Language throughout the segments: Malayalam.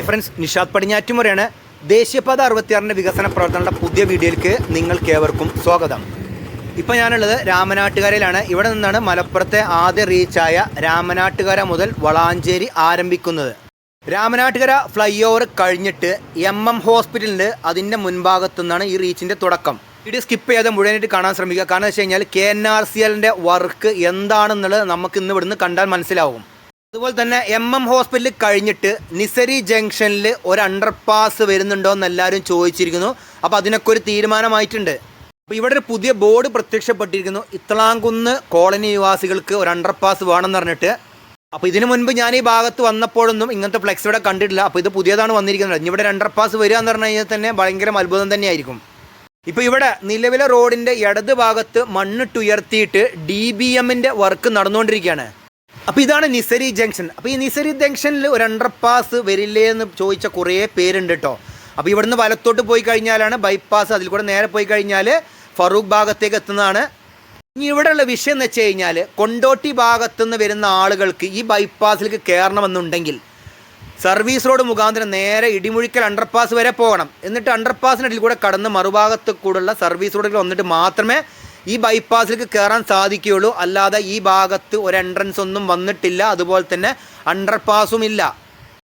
ഹായ് ഫ്രണ്ട്സ് നിഷാദ് പടിഞ്ഞാറ്റുമുറയാണ് ദേശീയപാത അറുപത്തിയാറിന്റെ വികസന പ്രവർത്തനങ്ങളുടെ പുതിയ വീഡിയോയിലേക്ക് നിങ്ങൾക്ക് ഏവർക്കും സ്വാഗതം. ഇപ്പോൾ ഞാനുള്ളത് രാമനാട്ടുകരയിലാണ്. ഇവിടെ നിന്നാണ് മലപ്പുറത്തെ ആദ്യ റീച്ചായ രാമനാട്ടുകര മുതൽ വളാഞ്ചേരി ആരംഭിക്കുന്നത്. രാമനാട്ടുകര ഫ്ലൈ ഓവർ കഴിഞ്ഞിട്ട് എം എം ഹോസ്പിറ്റലിന്റെ അതിന്റെ മുൻഭാഗത്തു നിന്നാണ് ഈ റീച്ചിന്റെ തുടക്കം. ഇത് സ്കിപ്പ് ചെയ്യാതെ മുഴുവനായിട്ട് കാണാൻ ശ്രമിക്കുക. കാരണം വെച്ച് കഴിഞ്ഞാൽ കെ എൻ ആർ സി എല്ലിന്റെ വർക്ക് എന്താണെന്നുള്ളത് നമുക്ക് ഇന്ന് ഇവിടുന്ന് കണ്ടാൽ മനസ്സിലാവും. അതുപോലെ തന്നെ എം എം ഹോസ്പിറ്റലിൽ കഴിഞ്ഞിട്ട് നിസരി ജംഗ്ഷനിൽ ഒരു അണ്ടർപാസ് വരുന്നുണ്ടോ എന്ന് എല്ലാവരും ചോദിച്ചിരിക്കുന്നു. അപ്പോൾ അതിനൊക്കെ ഒരു തീരുമാനമായിട്ടുണ്ട്. അപ്പോൾ ഇവിടെ ഒരു പുതിയ ബോർഡ് പ്രത്യക്ഷപ്പെട്ടിരിക്കുന്നു. ഇത്തളാങ്കുന്ന് കോളനി നിവാസികൾക്ക് ഒരു അണ്ടർപാസ് വേണം വേണമെന്ന് പറഞ്ഞിട്ട്. അപ്പോൾ ഇതിനു മുൻപ് ഞാൻ ഈ ഭാഗത്ത് വന്നപ്പോഴൊന്നും ഇങ്ങനത്തെ ഫ്ലെക്സ് ഇവിടെ കണ്ടിട്ടില്ല. അപ്പോൾ ഇത് പുതിയതാണ് വന്നിരിക്കുന്നത്. ഇനി ഇവിടെ ഒരു അണ്ടർപാസ് വരിക എന്ന് പറഞ്ഞു കഴിഞ്ഞാൽ തന്നെ ഭയങ്കര അത്ഭുതം തന്നെയായിരിക്കും. ഇപ്പോൾ ഇവിടെ നിലവിലെ റോഡിന്റെ ഇടത് ഭാഗത്ത് മണ്ണിട്ടുയർത്തിയിട്ട് ഡി ബി എമ്മിന്റെ വർക്ക് നടന്നുകൊണ്ടിരിക്കുകയാണ്. അപ്പോൾ ഇതാണ് നിസരി ജംഗ്ഷൻ. അപ്പോൾ ഈ നിസരി ജംഗ്ഷനിൽ ഒരു അണ്ടർപാസ് വരില്ലേ എന്ന് ചോദിച്ച കുറേ പേരുണ്ട് കേട്ടോ അപ്പോൾ ഇവിടുന്ന് വലത്തോട്ട് പോയി കഴിഞ്ഞാലാണ് ബൈപ്പാസ് അതിൽ കൂടെ നേരെ പോയി കഴിഞ്ഞാൽ ഫറൂഖ് ഭാഗത്തേക്ക് എത്തുന്നതാണ്. ഇനി ഇവിടെയുള്ള വിഷയം എന്ന് വെച്ച് കഴിഞ്ഞാൽ കൊണ്ടോട്ടി ഭാഗത്തുനിന്ന് വരുന്ന ആളുകൾക്ക് ഈ ബൈപ്പാസിലേക്ക് കയറണമെന്നുണ്ടെങ്കിൽ സർവീസ് റോഡ് മുഖാന്തരം നേരെ ഇടിമുഴിക്കൽ അണ്ടർപാസ് വരെ പോകണം. എന്നിട്ട് അണ്ടർപാസിനടിയിൽ കൂടെ കടന്ന് മറുഭാഗത്ത് കൂടെയുള്ള സർവീസ് റോഡിൽ വന്നിട്ട് മാത്രമേ ഈ ബൈപ്പാസിലേക്ക് കയറാൻ സാധിക്കുകയുള്ളൂ. അല്ലാതെ ഈ ഭാഗത്ത് ഒരു എൻട്രൻസ് ഒന്നും വന്നിട്ടില്ല. അതുപോലെ തന്നെ അണ്ടർപാസും ഇല്ല.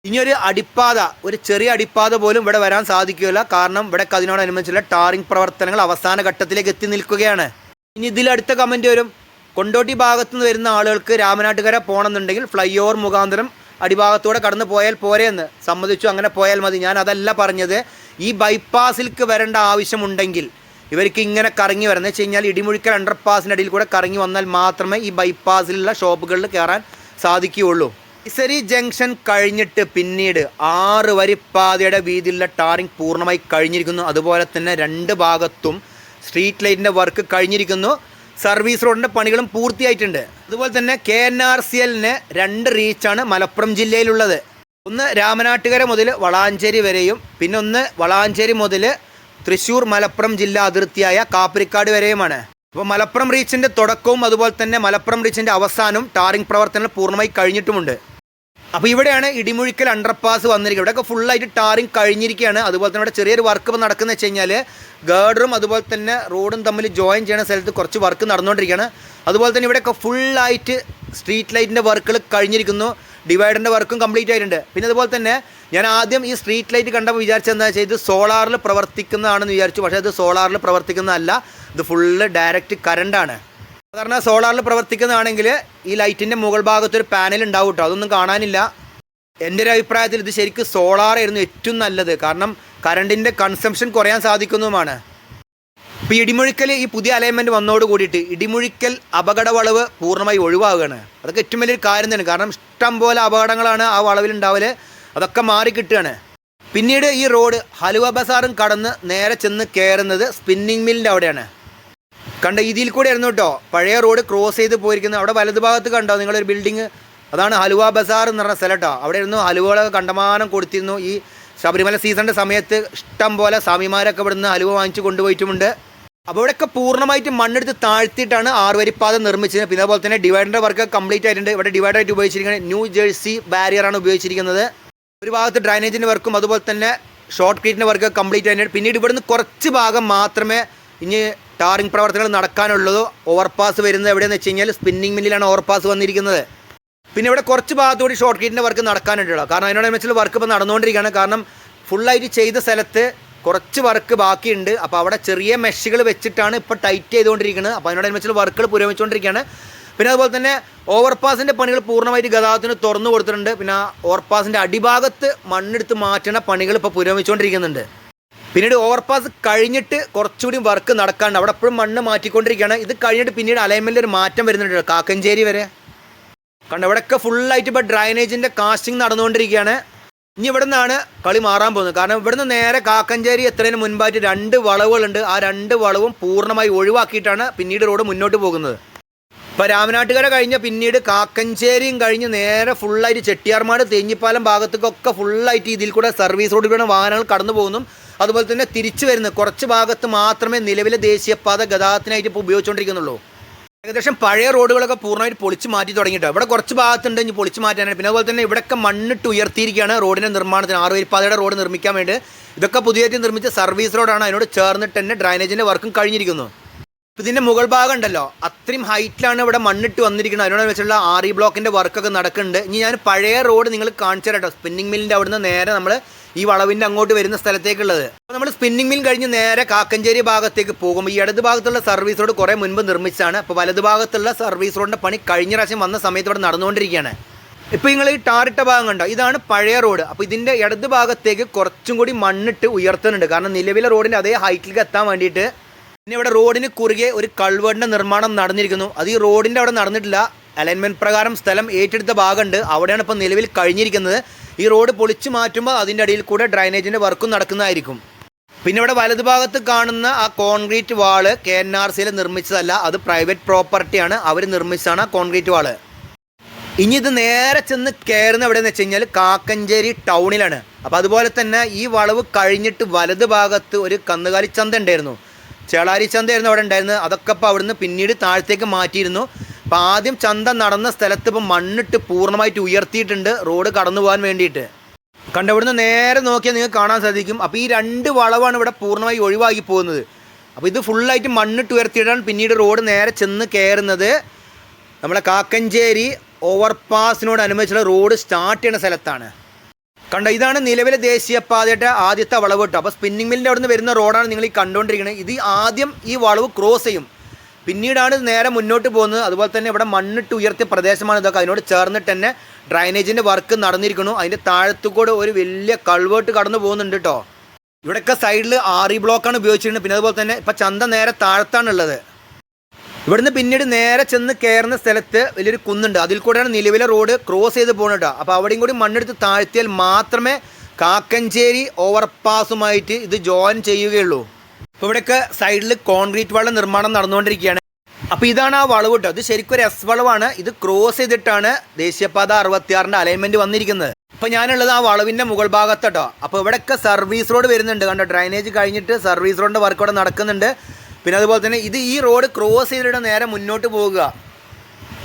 ഇനിയൊരു അടിപ്പാത ഒരു ചെറിയ അടിപ്പാത പോലും ഇവിടെ വരാൻ സാധിക്കുകയില്ല. കാരണം ഇവിടെ അതിനോടനുബന്ധിച്ചുള്ള ടാറിംഗ് പ്രവർത്തനങ്ങൾ അവസാന ഘട്ടത്തിലേക്ക് എത്തി നിൽക്കുകയാണ്. ഇനി ഇതിലടുത്ത കമന്റ് വരും. കൊണ്ടോട്ടി ഭാഗത്തു നിന്ന് വരുന്ന ആളുകൾക്ക് രാമനാട്ടുകര പോകണമെന്നുണ്ടെങ്കിൽ ഫ്ലൈ ഓവർ മുഖാന്തരം അടിഭാഗത്തൂടെ കടന്നു പോയാൽ പോരെയെന്ന് സമ്മതിച്ചു. അങ്ങനെ പോയാൽ മതി. ഞാൻ അതല്ല പറഞ്ഞത്. ഈ ബൈപ്പാസിലേക്ക് വരേണ്ട ആവശ്യമുണ്ടെങ്കിൽ ഇവർക്ക് ഇങ്ങനെ കറങ്ങി വരുന്നത് വെച്ച് കഴിഞ്ഞാൽ ഇടിമുഴിക്കൽ അണ്ടർപാസിന്റെ അടിയിൽ കൂടെ കറങ്ങി വന്നാൽ മാത്രമേ ഈ ബൈപ്പാസിലുള്ള ഷോപ്പുകളിൽ കയറാൻ സാധിക്കുകയുള്ളൂ. ഇസരി ജംഗ്ഷൻ കഴിഞ്ഞിട്ട് പിന്നീട് ആറ് വരിപ്പാതയുടെ വീതിയിലുള്ള ടാറിംഗ് പൂർണമായി കഴിഞ്ഞിരിക്കുന്നു. അതുപോലെ തന്നെ രണ്ട് ഭാഗത്തും സ്ട്രീറ്റ് ലൈറ്റിന്റെ വർക്ക് കഴിഞ്ഞിരിക്കുന്നു. സർവീസ് റോഡിന്റെ പണികളും പൂർത്തിയായിട്ടുണ്ട്. അതുപോലെ തന്നെ കെ എൻ ആർ സി എല്ലിന് രണ്ട് റീച്ചാണ് മലപ്പുറം ജില്ലയിലുള്ളത്. ഒന്ന് രാമനാട്ടുകര മുതൽ വളാഞ്ചേരി വരെയും പിന്നെ ഒന്ന് വളാഞ്ചേരി മുതൽ തൃശ്ശൂർ മലപ്പുറം ജില്ലാ അതിർത്തിയായ കാപ്പരിക്കാട് വരെയുമാണ്. അപ്പോൾ മലപ്പുറം റീച്ചിന്റെ തുടക്കവും അതുപോലെ തന്നെ മലപ്പുറം റീച്ചിന്റെ അവസാനവും ടാറിംഗ് പ്രവർത്തനങ്ങൾ പൂർണമായി കഴിഞ്ഞിട്ടുമുണ്ട്. അപ്പോൾ ഇവിടെയാണ് ഇടിമുഴിക്കൽ അണ്ടർപാസ് വന്നിരിക്കുന്നത്. ഇവിടെയൊക്കെ ഫുള്ളായിട്ട് ടാറിംഗ് കഴിഞ്ഞിരിക്കുകയാണ്. അതുപോലെ തന്നെ ഇവിടെ ചെറിയൊരു വർക്ക് ഇപ്പോൾ നടക്കുന്നത് വെച്ച് കഴിഞ്ഞാൽ ഗേഡറും അതുപോലെ തന്നെ റോഡും തമ്മിൽ ജോയിൻ ചെയ്യുന്ന സ്ഥലത്ത് കുറച്ച് വർക്ക് നടന്നുകൊണ്ടിരിക്കുകയാണ്. അതുപോലെ തന്നെ ഇവിടെയൊക്കെ ഫുള്ളായിട്ട് സ്ട്രീറ്റ് ലൈറ്റിന്റെ വർക്കുകൾ കഴിഞ്ഞിരിക്കുന്നു. ഡിവൈഡറിന്റെ വർക്കും കംപ്ലീറ്റ് ആയിട്ടുണ്ട്. പിന്നെ അതുപോലെ തന്നെ ഞാൻ ആദ്യം ഈ സ്ട്രീറ്റ് ലൈറ്റ് കണ്ടപ്പോൾ വിചാരിച്ചത് എന്താ വെച്ചാൽ ഇത് സോളാറിൽ പ്രവർത്തിക്കുന്നതാണെന്ന് വിചാരിച്ചു. പക്ഷേ ഇത് സോളാറിൽ പ്രവർത്തിക്കുന്നതല്ല. ഇത് ഫുള്ള് ഡയറക്റ്റ് കറണ്ടാണ് സാധാരണ സോളാറിൽ പ്രവർത്തിക്കുന്നതാണെങ്കിൽ ഈ ലൈറ്റിന്റെ മുകൾ ഭാഗത്തൊരു പാനൽ ഉണ്ടാവും കേട്ടോ അതൊന്നും കാണാനില്ല. എന്റെ ഒരു അഭിപ്രായത്തിൽ ഇത് ശരിക്കും സോളാറായിരുന്നു ഏറ്റവും നല്ലത്. കാരണം കറണ്ടിന്റെ കൺസംഷൻ കുറയാൻ സാധിക്കുന്നതുമാണ്. ഇപ്പോൾ ഇടിമുഴിക്കൽ ഈ പുതിയ അലൈൻമെന്റ് വന്നതോട് കൂടിയിട്ട് ഇടിമുഴിക്കൽ അപകട വളവ് പൂർണമായി ഒഴിവാകുകയാണ്. അതൊക്കെ ഏറ്റവും വലിയൊരു കാര്യം തന്നെയാണ്. കാരണം ഇഷ്ടം പോലെ അപകടങ്ങളാണ് ആ വളവിൽ ഉണ്ടാവൽ അതൊക്കെ മാറി കിട്ടുകയാണ്. പിന്നീട് ഈ റോഡ് ഹലുവ ബസാറും കടന്ന് നേരെ ചെന്ന് കയറുന്നത് സ്പിന്നിങ് മില്ലിന്റെ അവിടെയാണ്. കണ്ട ഇതിൽ കൂടെ ആയിരുന്നു കേട്ടോ. പഴയ റോഡ് ക്രോസ് ചെയ്ത് പോയിരിക്കുന്നത്. അവിടെ വലതു ഭാഗത്ത് കണ്ടോ? നിങ്ങളൊരു ബിൽഡിങ്. അതാണ് ഹലുവ ബസാർ എന്ന് പറഞ്ഞ സ്ഥലം കേട്ടോ. അവിടെ ഇരുന്നു ഹലുവകളൊക്കെ കണ്ടമാനം കൊടുത്തിരുന്നു. ഈ ശബരിമല സീസണിന്റെ സമയത്ത് ഇഷ്ടം പോലെ സ്വാമിമാരൊക്കെ ഇവിടുന്ന് ഹലുവ വാങ്ങിച്ച് കൊണ്ടുപോയിട്ടുമുണ്ട്. അപ്പോൾ ഇവിടെയൊക്കെ പൂർണമായിട്ട് മണ്ണെടുത്ത് താഴ്ത്തിയിട്ടാണ് ആറുവരിപ്പാത നിർമ്മിച്ചത്. പിന്നെ അതുപോലെ തന്നെ ഡിവൈഡറിന്റെ വർക്ക് കംപ്ലീറ്റ് ആയിട്ടുണ്ട്. ഇവിടെ ഡിവൈഡറായിട്ട് ഉപയോഗിച്ചിരിക്കുന്നത് ന്യൂ ജേഴ്സി ബാരിയറാണ് ഉപയോഗിച്ചിരിക്കുന്നത്. ഒരു ഭാഗത്ത് ഡ്രൈനേജിന്റെ വർക്കും അതുപോലെ തന്നെ ഷോർട്ട് ക്രീറ്റിന്റെ വർക്ക് കംപ്ലീറ്റ് ആയിട്ടുണ്ട് പിന്നീട് ഇവിടുന്ന് കുറച്ച് ഭാഗം മാത്രമേ ഇനി ടാറിംഗ് പ്രവർത്തനങ്ങൾ നടക്കാനുള്ളത് ഓവർപാസ് വരുന്നത് എവിടെയെന്ന് വെച്ച് കഴിഞ്ഞാൽ സ്പിന്നിങ് മില്ലിലാണ് ഓവർപാസ് വന്നിരിക്കുന്നത്. പിന്നെ ഇവിടെ കുറച്ച് ഭാഗത്തുകൂടി ഷോർട്ട് കീറ്റിന്റെ വർക്ക് നടക്കാനുണ്ടല്ലോ കാരണം അതിനോടനുബന്ധിച്ചുള്ള വർക്ക് ഇപ്പോൾ നടന്നുകൊണ്ടിരിക്കുകയാണ്. കാരണം ഫുള്ളായിട്ട് ചെയ്ത സ്ഥലത്ത് കുറച്ച് വർക്ക് ബാക്കിയുണ്ട്. അപ്പോൾ അവിടെ ചെറിയ മെഷുകൾ വെച്ചിട്ടാണ് ഇപ്പോൾ ടൈറ്റ് ചെയ്തുകൊണ്ടിരിക്കുന്നത്. അപ്പോൾ അതിനോട് വെച്ചാൽ വർക്കുകൾ പുരോഗമിച്ചുകൊണ്ടിരിക്കുകയാണ്. പിന്നെ അതുപോലെ തന്നെ ഓവർപാസിന്റെ പണികൾ പൂർണമായിട്ട് ഗതാഗതത്തിന് തുറന്നു കൊടുത്തിട്ടുണ്ട്. പിന്നെ ഓവർപാസിന്റെ അടിഭാഗത്ത് മണ്ണെടുത്ത് മാറ്റേണ്ട പണികൾ ഇപ്പോൾ പുരോഗമിച്ചുകൊണ്ടിരിക്കുന്നുണ്ട്. പിന്നീട് ഓവർപാസ് കഴിഞ്ഞിട്ട് കുറച്ചുകൂടി വർക്ക് നടക്കാണ്ട് അവിടെ എപ്പോഴും മണ്ണ് മാറ്റിക്കൊണ്ടിരിക്കുകയാണ്. ഇത് കഴിഞ്ഞിട്ട് പിന്നീട് അലൈൻമെന്റിൽ ഒരു മാറ്റം വരുന്നുണ്ട് കാക്കഞ്ചേരി വരെ. കണ്ടോ ഇവിടെയൊക്കെ ഫുള്ളായിട്ട് ഇപ്പോൾ ഡ്രൈനേജിന്റെ കാസ്റ്റിംഗ് നടന്നുകൊണ്ടിരിക്കുകയാണ്. ഇനി ഇവിടെ നിന്നാണ് കളി മാറാൻ പോകുന്നത്. കാരണം ഇവിടുന്ന് നേരെ കാക്കഞ്ചേരി എത്രയും മുൻപായിട്ട് രണ്ട് വളവുകളുണ്ട്. ആ രണ്ട് വളവും പൂർണമായി ഒഴിവാക്കിയിട്ടാണ് പിന്നീട് റോഡ് മുന്നോട്ട് പോകുന്നത്. ഇപ്പോൾ രാമനാട്ടുകര കഴിഞ്ഞ പിന്നീട് കാക്കഞ്ചേരിയും കഴിഞ്ഞ് നേരെ ഫുള്ളായിട്ട് ചെട്ടിയാർമാട് തേഞ്ഞിപ്പാലം ഭാഗത്തേക്കൊക്കെ ഫുള്ളായിട്ട് ഇതിൽ കൂടെ സർവീസ് റോഡിലൂടെ വാഹനങ്ങൾ കടന്നു പോകുന്നു. അതുപോലെ തന്നെ തിരിച്ചു വരുന്നത് കുറച്ച് ഭാഗത്ത് മാത്രമേ നിലവിലെ ദേശീയപാത ഗതാഗതത്തിനായിട്ട് ഇപ്പോൾ ഉപയോഗിച്ചുകൊണ്ടിരിക്കുന്നുള്ളൂ. ഏകദേശം പഴയ റോഡുകളൊക്കെ പൂർണമായിട്ട് പൊളിച്ച് മാറ്റി തുടങ്ങിയിട്ടോ. ഇവിടെ കുറച്ച് ഭാഗത്തുണ്ട് ഇനി പൊളിച്ച് മാറ്റാനാണ് പിന്നെ അതുപോലെ തന്നെ ഇവിടെയൊക്കെ മണ്ണിട്ട് ഉയർത്തിയിരിക്കുകയാണ് റോഡിന്റെ നിർമ്മാണത്തിന്. ആറുവരിപ്പാതയുടെ റോഡ് നിർമ്മിക്കാൻ വേണ്ടി. ഇതൊക്കെ പുതിയതായിട്ട് നിർമ്മിച്ച സർവീസ് റോഡാണ് അതിനോട് ചേർന്നിട്ട് തന്നെ ഡ്രൈനേജിന്റെ വർക്കും കഴിഞ്ഞിരിക്കുന്നു. ഇതിന്റെ മുകൾ ഭാഗം ഉണ്ടല്ലോ അത്രയും ഹൈറ്റിലാണ് ഇവിടെ മണ്ണിട്ട് വന്നിരിക്കുന്നത്. അതിനോട് വെച്ചുള്ള ഇ ബ്ലോക്കിന്റെ വർക്കൊക്കെ നടക്കുന്നുണ്ട്. ഇനി ഞാൻ പഴയ റോഡ് നിങ്ങൾ കാണിച്ചു തരാം കേട്ടോ. സ്പിന്നിങ് അവിടുന്ന് നേരെ നമ്മൾ ഈ വളവിന്റെ അങ്ങോട്ട് വരുന്ന സ്ഥലത്തേക്കുള്ളത്. അപ്പോൾ നമ്മൾ സ്പിന്നിങ് മിൽ കഴിഞ്ഞ് നേരെ കാക്കഞ്ചേരി ഭാഗത്തേക്ക് പോകും ഈ ഇടത് ഭാഗത്തുള്ള സർവീസ് റോഡ് കുറേ മുൻപ് നിർമ്മിച്ചതാണ്. അപ്പോൾ വലത് ഭാഗത്തുള്ള സർവീസ് റോഡിന്റെ പണി കഴിഞ്ഞ പ്രാവശ്യം വന്ന സമയത്ത് ഇവിടെ നടന്നുകൊണ്ടിരിക്കുകയാണ്. ഇപ്പോൾ നിങ്ങൾ ഈ ടാറിട്ട ഭാഗം കണ്ടോ? ഇതാണ് പഴയ റോഡ്. അപ്പോൾ ഇതിന്റെ ഇടത് ഭാഗത്തേക്ക് കുറച്ചും കൂടി മണ്ണിട്ട് ഉയർത്തുന്നുണ്ട്. കാരണം നിലവിലെ റോഡിന്റെ അതേ ഹൈറ്റിലേക്ക് എത്താൻ വേണ്ടിയിട്ട് പിന്നെ ഇവിടെ റോഡിന് കുറുകെ ഒരു കൾവേഡിന്റെ നിർമ്മാണം നടന്നിരിക്കുന്നു. അത് ഈ റോഡിന്റെ അവിടെ നടന്നിട്ടില്ല. അലൈൻമെന്റ് പ്രകാരം സ്ഥലം ഏറ്റെടുത്ത ഭാഗമുണ്ട്. അവിടെയാണ് ഇപ്പോൾ നിലവിൽ കഴിഞ്ഞിരിക്കുന്നത്. ഈ റോഡ് പൊളിച്ചു മാറ്റുമ്പോൾ അതിന്റെ അടിയിൽ കൂടെ ഡ്രൈനേജിന്റെ വർക്കും നടക്കുന്നതായിരിക്കും. പിന്നെ ഇവിടെ വലതുഭാഗത്ത് കാണുന്ന ആ concrete wall K N R സിയിൽ നിർമ്മിച്ചതല്ല. അത് പ്രൈവറ്റ് പ്രോപ്പർട്ടിയാണ് അവർ നിർമ്മിച്ചതാണ് ആ കോൺക്രീറ്റ് വാൾ ഇനി ഇത് നേരെ ചെന്ന് കയറുന്ന എവിടെയെന്ന് വെച്ച് കഴിഞ്ഞാൽ കാക്കഞ്ചേരി ടൗണിലാണ് അപ്പോൾ അതുപോലെ തന്നെ ഈ വളവ് കഴിഞ്ഞിട്ട് വലതുഭാഗത്ത് ഒരു കന്നുകാലി ചന്ത ഉണ്ടായിരുന്നു. ചേളാരി ചന്തയായിരുന്നു അവിടെ ഉണ്ടായിരുന്നത്. അതൊക്കെ ഇപ്പോൾ അവിടുന്ന് പിന്നീട് താഴത്തേക്ക് മാറ്റിയിരുന്നു. അപ്പോൾ ആദ്യം ചന്ത നടന്ന സ്ഥലത്ത് ഇപ്പോൾ മണ്ണിട്ട് പൂർണമായിട്ട് ഉയർത്തിയിട്ടുണ്ട്. റോഡ് കടന്നു പോകാൻ വേണ്ടിയിട്ട്. കണ്ട ഇവിടുന്ന് നേരെ നോക്കിയാൽ നിങ്ങൾക്ക് കാണാൻ സാധിക്കും. അപ്പോൾ ഈ രണ്ട് വളവാണ് ഇവിടെ പൂർണമായി ഒഴിവാക്കി പോകുന്നത്. അപ്പോൾ ഇത് ഫുള്ളായിട്ട് മണ്ണിട്ട് ഉയർത്തിയിട്ടാണ് പിന്നീട് റോഡ് നേരെ ചെന്ന് കയറുന്നത്. നമ്മളെ കാക്കഞ്ചേരി ഓവർപാസിനോട് അനുബന്ധിച്ചുള്ള റോഡ് സ്റ്റാർട്ട് ചെയ്യുന്ന സ്ഥലത്താണ്. കണ്ട ഇതാണ് നിലവിലെ ദേശീയപാതയുടെ ആദ്യത്തെ വളവ് കേട്ടോ. അപ്പോൾ സ്പിന്നിംഗ് മില്ലിന്റെ അവിടെ നിന്ന് വരുന്ന റോഡാണ് നിങ്ങൾ ഈ കണ്ടുകൊണ്ടിരിക്കുന്നത്. ഇത് ആദ്യം ഈ വളവ് ക്രോസ് ചെയ്യും. പിന്നീടാണ് നേരെ മുന്നോട്ട് പോകുന്നത്. അതുപോലെ തന്നെ ഇവിടെ മണ്ണിട്ട് ഉയർത്തിയ പ്രദേശമാണ് ഇതൊക്കെ. അതിനോട് ചേർന്നിട്ട് തന്നെ ഡ്രൈനേജിന്റെ വർക്ക് നടന്നിരിക്കുന്നു. അതിന്റെ താഴത്തുകൂടെ ഒരു വലിയ കൾവേർട്ട് കടന്നു പോകുന്നുണ്ട് കേട്ടോ. ഇവിടെയൊക്കെ സൈഡിൽ ആറി ബ്ലോക്കാണ് ഉപയോഗിച്ചിരുന്നത് പിന്നെ അതുപോലെ തന്നെ ഇപ്പം ചന്ത നേരെ താഴത്താണ് ഉള്ളത് ഇവിടുന്ന് പിന്നീട് നേരെ ചെന്ന് കയറുന്ന സ്ഥലത്ത് വലിയൊരു കുന്നുണ്ട്. അതിൽ കൂടെയാണ് നിലവിലെ റോഡ് ക്രോസ് ചെയ്ത് പോകുന്നത് കേട്ടോ അപ്പോൾ അവിടെയും കൂടി മണ്ണെടുത്ത് താഴ്ത്തിയാൽ മാത്രമേ കാക്കഞ്ചേരി ഓവർപാസുമായിട്ട് ഇത് ജോയിൻ ചെയ്യുകയുള്ളൂ. ഇപ്പോൾ ഇവിടെയൊക്കെ സൈഡിൽ കോൺക്രീറ്റ് വള നിർമ്മാണം നടന്നുകൊണ്ടിരിക്കുകയാണ്. അപ്പോൾ ഇതാണ് ആ വളവ് കേട്ടോ ഇത് ശരിക്കും ഒരു എസ് വളവാണ്. ഇത് ക്രോസ് ചെയ്തിട്ടാണ് ദേശീയപാത അറുപത്തിയാറിന്റെ അലൈൻമെന്റ് വന്നിരിക്കുന്നത്. അപ്പോൾ ഞാനുള്ളത് ആ വളവിന്റെ മുകൾ ഭാഗത്തോട്ടോ അപ്പോൾ ഇവിടെയൊക്കെ സർവീസ് റോഡ് വരുന്നുണ്ട്. കണ്ടോ? ഡ്രൈനേജ് കഴിഞ്ഞിട്ട് സർവീസ് റോഡിന്റെ വർക്ക് ഇവിടെ നടക്കുന്നുണ്ട്. പിന്നെ അതുപോലെ തന്നെ ഇത് ഈ റോഡ് ക്രോസ് ചെയ്തിട്ട് നേരെ മുന്നോട്ട് പോകുക.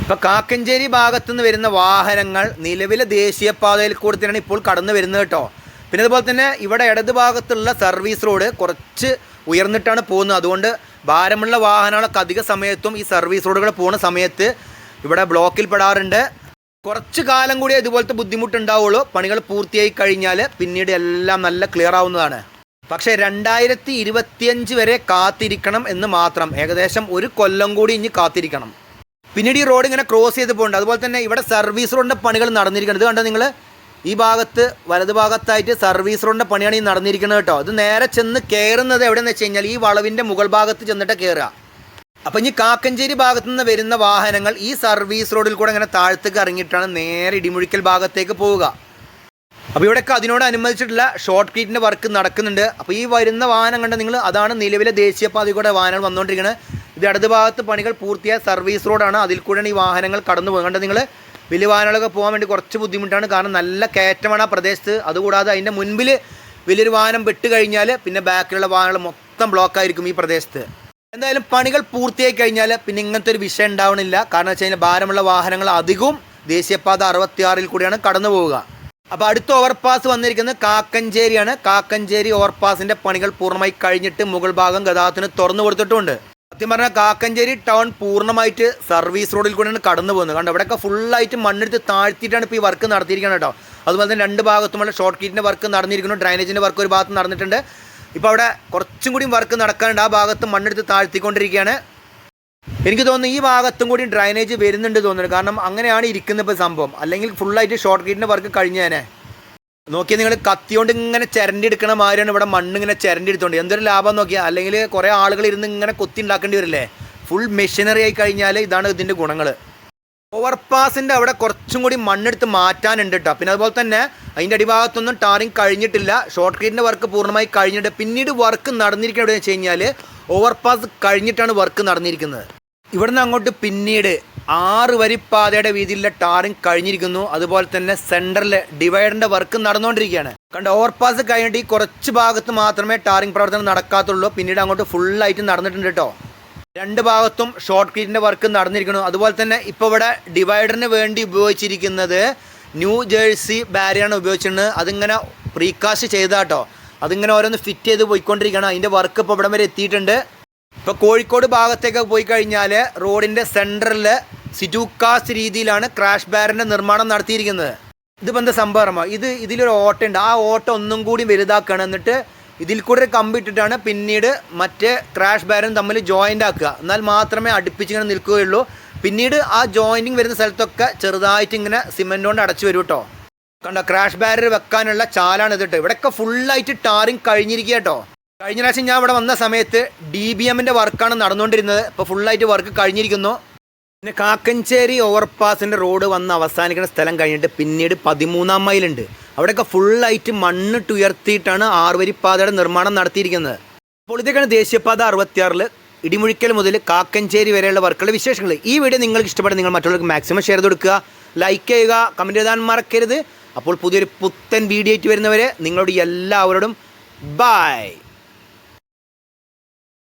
ഇപ്പോൾ കാക്കഞ്ചേരി ഭാഗത്തുനിന്ന് വരുന്ന വാഹനങ്ങൾ നിലവിലെ ദേശീയപാതയിൽ കൂടെ തന്നെയാണ് ഇപ്പോൾ കടന്നു വരുന്നത് കേട്ടോ. പിന്നെ അതുപോലെ തന്നെ ഇവിടെ ഇടത് ഭാഗത്തുള്ള സർവീസ് റോഡ് കുറച്ച് ഉയർന്നിട്ടാണ് പോകുന്നത്. അതുകൊണ്ട് ഭാരമുള്ള വാഹനങ്ങളൊക്കെ അധിക സമയത്തും ഈ സർവീസ് റോഡുകൾ പോകുന്ന സമയത്ത് ഇവിടെ ബ്ലോക്കിൽ പെടാറുണ്ട്. കുറച്ച് കാലം കൂടി ഇതുപോലത്തെ ബുദ്ധിമുട്ടുണ്ടാവുള്ളൂ. പണികൾ പൂർത്തിയായി കഴിഞ്ഞാൽ പിന്നീട് എല്ലാം നല്ല ക്ലിയർ ആവുന്നതാണ്. പക്ഷേ രണ്ടായിരത്തി ഇരുപത്തിയഞ്ച് വരെ കാത്തിരിക്കണം എന്ന് മാത്രം. ഏകദേശം ഒരു കൊല്ലം കൂടി ഇനി കാത്തിരിക്കണം. പിന്നീട് ഈ റോഡ് ഇങ്ങനെ ക്രോസ് ചെയ്ത് പോകുന്നുണ്ട് അതുപോലെ തന്നെ ഇവിടെ സർവീസ് റോഡിന്റെ പണികൾ നടന്നിരിക്കുന്നത് കണ്ടോ നിങ്ങൾ ഈ ഭാഗത്ത് വലതു ഭാഗത്തായിട്ട് സർവീസ് റോഡിന്റെ പണിയാണ് ഈ നടന്നിരിക്കുന്നത് കേട്ടോ. അത് നേരെ ചെന്ന് കയറുന്നത് എവിടെയെന്ന് വെച്ച് കഴിഞ്ഞാൽ ഈ വളവിന്റെ മുകൾ ഭാഗത്ത് ചെന്നിട്ട് കയറുക അപ്പം ഇനി കാക്കഞ്ചേരി ഭാഗത്തു നിന്ന് വരുന്ന വാഹനങ്ങൾ ഈ സർവീസ് റോഡിൽ കൂടെ ഇങ്ങനെ താഴത്തേക്ക് ഇറങ്ങിയിട്ടാണ് നേരെ ഇടിമുഴിക്കൽ ഭാഗത്തേക്ക് പോവുക. അപ്പോൾ ഇവിടെയൊക്കെ അതിനോട് അനുബന്ധിച്ചിട്ടുള്ള ഷോർട്ട് കീറ്റിന്റെ വർക്ക് നടക്കുന്നുണ്ട്. അപ്പോൾ ഈ വരുന്ന വാഹനം കണ്ട നിങ്ങൾ അതാണ് നിലവിലെ ദേശീയപാതയിൽ കൂടെ വാഹനങ്ങൾ വന്നുകൊണ്ടിരിക്കുന്നത് ഇത് ഇടത് ഭാഗത്ത് പണികൾ പൂർത്തിയായ സർവീസ് റോഡാണ് അതിൽ കൂടെയാണ് ഈ വാഹനങ്ങൾ കടന്നു പോകുന്നത്. നിങ്ങൾ വലിയ വാഹനങ്ങളൊക്കെ പോകാൻ വേണ്ടി കുറച്ച് ബുദ്ധിമുട്ടാണ്. കാരണം നല്ല കയറ്റമാണ് ആ പ്രദേശത്ത്. അതുകൂടാതെ അതിന്റെ മുൻപിൽ വലിയൊരു വാഹനം വിട്ട് കഴിഞ്ഞാൽ പിന്നെ ബാക്കിലുള്ള വാഹനങ്ങൾ മൊത്തം ബ്ലോക്കായിരിക്കും ഈ പ്രദേശത്ത്. എന്തായാലും പണികൾ പൂർത്തിയായി കഴിഞ്ഞാൽ പിന്നെ ഇങ്ങനത്തെ ഒരു വിഷയം ഉണ്ടാവണില്ല. കാരണം വെച്ച് കഴിഞ്ഞാൽ ഭാരമുള്ള വാഹനങ്ങൾ അധികവും ദേശീയപാത അറുപത്തിയാറിൽ കൂടിയാണ് കടന്നു പോവുക. അപ്പോൾ അടുത്ത ഓവർപാസ് വന്നിരിക്കുന്നത് കാക്കഞ്ചേരിയാണ്. കാക്കഞ്ചേരി ഓവർപാസിന്റെ പണികൾ പൂർണമായി കഴിഞ്ഞിട്ട് മുകൾ ഭാഗം ഗതാഗതത്തിന് തുറന്നു കൊടുത്തിട്ടുണ്ട്. സത്യം പറഞ്ഞാൽ കാക്കഞ്ചേരി ടൗൺ പൂർണമായിട്ട് സർവീസ് റോഡിൽ കൂടെയാണ് കടന്നു പോകുന്നത്. കണ്ടോ ഇവിടെയൊക്കെ ഫുള്ളായിട്ട് മണ്ണെടുത്ത് താഴ്ത്തിയിട്ടാണ് ഇപ്പോൾ ഈ വർക്ക് നടത്തിയിരിക്കുന്നത് കേട്ടോ. അതുപോലെ തന്നെ രണ്ട് ഭാഗത്തുമുള്ള ഷോർട്ട് കീറ്റിന്റെ വർക്ക് നടന്നിരിക്കുന്നു. ഡ്രൈനേജിന്റെ വർക്ക് ഒരു ഭാഗത്ത് നടന്നിട്ടുണ്ട്. ഇപ്പോൾ അവിടെ കുറച്ചും കൂടി വർക്ക് നടക്കാനുണ്ട്. ആ ഭാഗത്ത് മണ്ണെടുത്ത് താഴ്ത്തിക്കൊണ്ടിരിക്കുകയാണ്. എനിക്ക് തോന്നുന്നു ഈ ഭാഗത്തും കൂടി ഡ്രൈനേജ് വരുന്നുണ്ട് തോന്നുന്നു. കാരണം അങ്ങനെയാണ് ഇരിക്കുന്ന ഇപ്പോൾ സംഭവം. അല്ലെങ്കിൽ ഫുള്ളായിട്ട് ഷോർട്ട് കീറ്റിന്റെ വർക്ക് കഴിഞ്ഞേനെ. നോക്കിയാൽ നിങ്ങൾ കത്തിയോണ്ട് ഇങ്ങനെ ചിരണ്ടി എടുക്കണ മാതിരിയാണ് ഇവിടെ മണ്ണ് ഇങ്ങനെ ചിരണ്ടി എടുത്തോണ്ട് എന്തൊരു ലാഭം നോക്കിയാൽ അല്ലെങ്കിൽ കുറേ ആളുകൾ ഇരുന്ന് ഇങ്ങനെ കൊത്തി ഉണ്ടാക്കേണ്ടി വരില്ലേ? ഫുൾ മെഷീനറി ആയി കഴിഞ്ഞാൽ ഇതാണ് ഇതിന്റെ ഗുണങ്ങൾ ഓവർപാസിന്റെ അവിടെ കുറച്ചും കൂടി മണ്ണെടുത്ത് മാറ്റാനുണ്ട് കേട്ടോ പിന്നെ അതുപോലെ തന്നെ അതിന്റെ അടിഭാഗത്തൊന്നും ടാറിങ് കഴിഞ്ഞിട്ടില്ല. ഷോർട്ട് കീറ്റിന്റെ വർക്ക് പൂർണമായി കഴിഞ്ഞിട്ട് പിന്നീട് വർക്ക് നടന്നിരിക്കുന്നത് എവിടെയെന്ന് വെച്ച് കഴിഞ്ഞാൽ ഓവർപാസ് കഴിഞ്ഞിട്ടാണ് വർക്ക് നടന്നിരിക്കുന്നത്. ഇവിടുന്ന് അങ്ങോട്ട് പിന്നീട് ആറ് വരിപ്പാതയുടെ വീതിയിലുള്ള ടാറിങ് കഴിഞ്ഞിരിക്കുന്നു. അതുപോലെ തന്നെ സെന്ററിൽ ഡിവൈഡറിന്റെ വർക്ക് നടന്നുകൊണ്ടിരിക്കുകയാണ്. കണ്ട ഓവർപാസ് കഴിഞ്ഞിട്ട് ഈ കുറച്ച് ഭാഗത്ത് മാത്രമേ ടാറിങ് പ്രവർത്തനം നടക്കാത്തുള്ളൂ. പിന്നീട് അങ്ങോട്ട് ഫുള്ളായിട്ട് നടന്നിട്ടുണ്ട് കേട്ടോ രണ്ട് ഭാഗത്തും ഷോർട്ട് ക്രീറ്റിന്റെ വർക്ക് നടന്നിരിക്കുന്നു. അതുപോലെ തന്നെ ഇപ്പോൾ ഇവിടെ ഡിവൈഡറിന് വേണ്ടി ഉപയോഗിച്ചിരിക്കുന്നത് ന്യൂ ജേഴ്സി ബാരിയാണ് ഉപയോഗിച്ചിരുന്നത്. അതിങ്ങനെ പ്രീകാസ്റ്റ് ചെയ്താട്ടോ. അതിങ്ങനെ ഓരോന്ന് ഫിറ്റ് ചെയ്ത് പോയിക്കൊണ്ടിരിക്കുകയാണ്. അതിന്റെ വർക്ക് ഇപ്പോൾ ഇവിടം വരെ എത്തിയിട്ടുണ്ട്. ഇപ്പോൾ കോഴിക്കോട് ഭാഗത്തേക്ക് പോയി കഴിഞ്ഞാൽ റോഡിന്റെ സെന്ററിൽ സിറ്റൂക്കാസ്റ്റ് രീതിയിലാണ് ക്രാഷ് ബാരിന്റെ നിർമ്മാണം നടത്തിയിരിക്കുന്നത്. ഇതിപ്പോൾ എന്താ സംഭവമോ ഇത് ഇതിലൊരു ഓട്ടം ഉണ്ട്. ആ ഓട്ടം ഒന്നും കൂടി വലുതാക്കുകയാണ് എന്നിട്ട് ഇതിൽ കൂടെ ഒരു കമ്പി ഇട്ടിട്ടാണ് പിന്നീട് മറ്റേ ക്രാഷ് ബാരും തമ്മിൽ ജോയിന്റ് ആക്കുക. എന്നാൽ മാത്രമേ അടുപ്പിച്ചിങ്ങനെ നിൽക്കുകയുള്ളൂ. പിന്നീട് ആ ജോയിന്റിങ് വരുന്ന സ്ഥലത്തൊക്കെ ചെറുതായിട്ട് ഇങ്ങനെ സിമെന്റ് കൊണ്ട് അടച്ചു വരും കേട്ടോ കണ്ടോ ക്രാഷ് ബാരർ വെക്കാനുള്ള ചാലാണ് ഇതിട്ട് ഇവിടെയൊക്കെ ഫുള്ളായിട്ട് ടാറിങ് കഴിഞ്ഞിരിക്കുക കേട്ടോ കഴിഞ്ഞ പ്രാവശ്യം ഞാൻ ഇവിടെ വന്ന സമയത്ത് ഡി ബി എമ്മിന്റെ വർക്കാണ് നടന്നുകൊണ്ടിരുന്നത്. ഇപ്പോൾ ഫുള്ളായിട്ട് വർക്ക് കഴിഞ്ഞിരിക്കുന്നു. പിന്നെ കാക്കഞ്ചേരി ഓവർപാസിന്റെ റോഡ് വന്ന് അവസാനിക്കുന്ന സ്ഥലം കഴിഞ്ഞിട്ട് പിന്നീട് പതിമൂന്നാം മൈലുണ്ട്. അവിടെയൊക്കെ ഫുള്ളായിട്ട് മണ്ണിട്ട് ഉയർത്തിയിട്ടാണ് ആറുവരിപ്പാതയുടെ നിർമ്മാണം നടത്തിയിരിക്കുന്നത്. അപ്പോൾ ഇതൊക്കെയാണ് ദേശീയപാത അറുപത്തിയാറിൽ ഇടിമുഴിക്കൽ മുതൽ കാക്കഞ്ചേരി വരെയുള്ള വർക്കുകളുടെ വിശേഷങ്ങൾ. ഈ വീഡിയോ നിങ്ങൾക്ക് ഇഷ്ടപ്പെട്ട നിങ്ങൾ മറ്റുള്ളവർക്ക് മാക്സിമം ഷെയർ കൊടുക്കുക. ലൈക്ക് ചെയ്യുക കമന്റ് എഴുതാൻ മറക്കരുത്. അപ്പോൾ പുതിയൊരു പുത്തൻ വീഡിയോ ആയിട്ട് വരുന്നവരെ നിങ്ങളോട് എല്ലാവരോടും ബൈ